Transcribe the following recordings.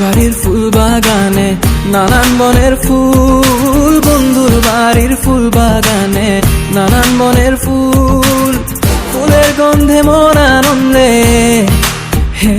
বাড়ির ফুল বাগানে, নানান বনের ফুল, বন্ধুর বাড়ির ফুল বাগানে, নানান বনের ফুল, ফুলের গন্ধে মন আনন্দে। হে,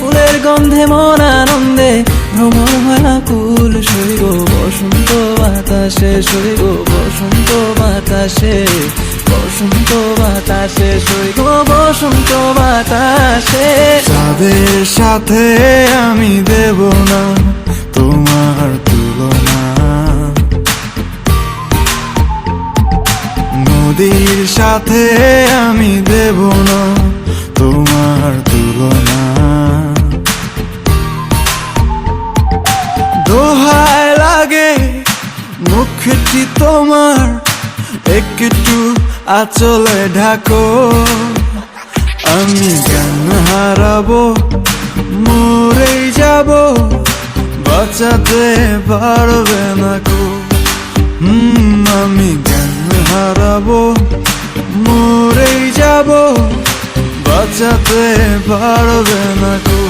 ফুলের গন্ধে মন আনন্দে, ভ্রমণ হয় কুল সইব বসন্ত বাতাসে সইব বসন্ত বাতাসে। বসন্ত বাতাসে সইব বসন্ত বাতাসে। তাদের সাথে আমি দেব না, তোমার তুলনা। নদীর সাথে আমি দেব না, তোমার তুলনা। দোহায় লাগে, মুখটি তোমার, একটু আচলে ঢাকো, আমি জ্ঞান হারাবো, মরেই যাব, বাঁচাতে পারবে না কো। হুম, আমি জ্ঞান হারাবো, মরেই যাব, বাঁচাতে পারবে না কো।